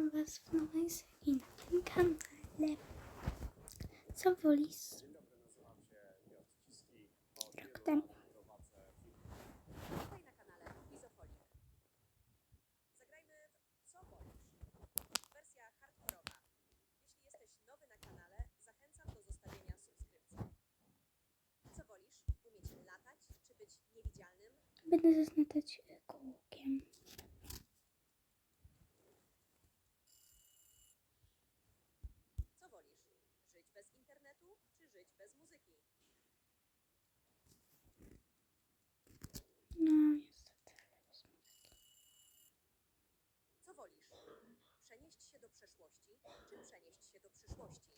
Witam Was w nowej serii na tym kanale. Co wolisz? Rok temu. Witaj na kanale Mizofolik. Zagrajmy w Co wolisz? Wersja hardkorowa. Jeśli jesteś nowy na kanale, zachęcam do zostawienia subskrypcji. Co wolisz? Umieć latać czy być niewidzialnym? Będę zaznaczać e, kółkiem. Co wolisz? Żyć bez internetu czy żyć bez muzyki? No, niestety. bez muzyki. Co wolisz? Przenieść się do przeszłości czy przenieść się do przyszłości?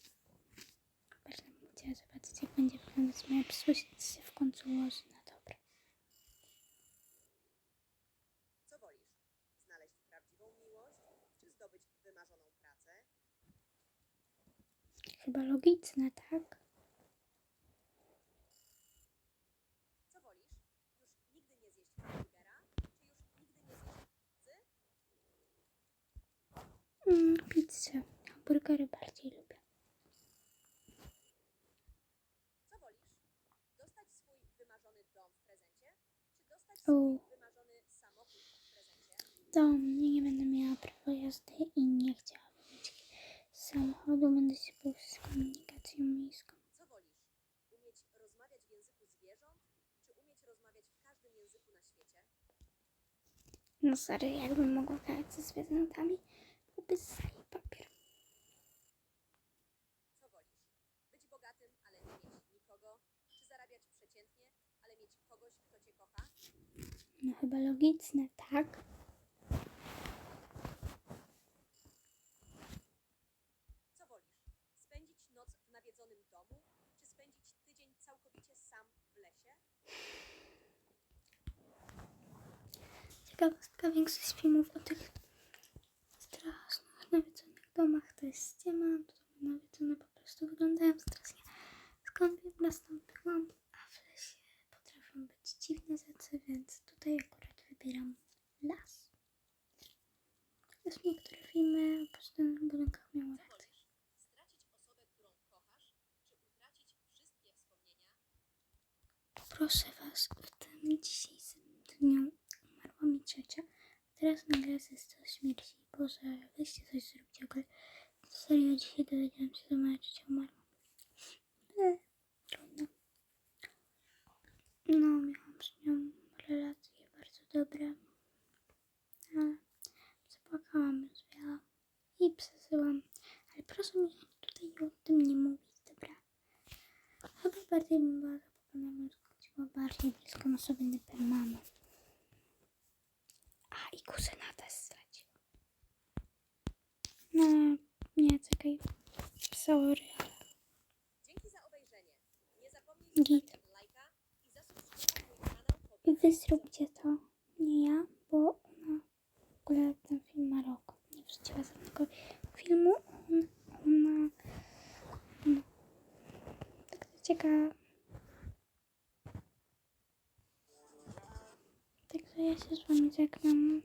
Bardzo bym chciała zobaczyć, jak będzie wyglądać moja przyszłość, się w końcu ułoży na dobre. Co wolisz? Znaleźć prawdziwą miłość czy zdobyć wymarzoną pracę? Chyba logiczne, tak? Pizzę. Hamburgery bardziej lubię. Co wolisz? Dostać swój wymarzony dom w prezencie, czy dostać swój wymarzony samochód w prezencie? Dom, nie, nie będę miała prawa jazdy i nie chciałabym mieć samochodu. Będę się bawić z komunikacją miejską. Co wolisz? Umieć rozmawiać w języku zwierząt, czy umieć rozmawiać w każdym języku na świecie? No sorry, jakbym mogła grać ze zwierzętami, byłby sali papier. Co wolisz? Być bogatym, ale nie mieć nikogo, czy przeciętnie, ale mieć kogoś, kto cię kocha? No chyba logiczne, tak? Co wolisz? Spędzić noc w nawiedzonym domu, czy spędzić tydzień całkowicie sam w lesie? Ciekawostka, większość filmów o tych strasznych, nawiedzonych domach to jest ściema, to nawiedzone po prostu wyglądają strasznie. Skąd nastąpiłam, a w lesie potrafią być dziwne rzeczy, więc tutaj akurat wybieram las. Chociaż niektóre filmy o poszczególnych budynkach miały Co rację. Proszę Was, w tym dzisiejszym dniu umarła mi ciocia. Teraz nagle jest o śmierci. Boże, weźcie coś zróbcie. Ogólnie serio dzisiaj dowiedziałam się, że moja ciocia umarła. E, trudno. No, miałam z nią relacje bardzo dobre. Ale zapłakałam już wiele i przesyłam. Ale proszę mi tutaj o tym nie mówić, dobra? Chyba bardziej bym była bym skończyła bardziej bliską osobę niż mamą. A, i kuzyna też straciła. No, nie, czekaj. Sorry, ale Dzięki za obejrzenie. Nie zapomnij Git. lajka i zasubskrybuj mój kanał I wy zróbcie to, nie ja, bo ona w ogóle ten film ma rok. Nie wrzuciła żadnego filmu. On, ona. No. Tak. Także ja się z wami żegnam.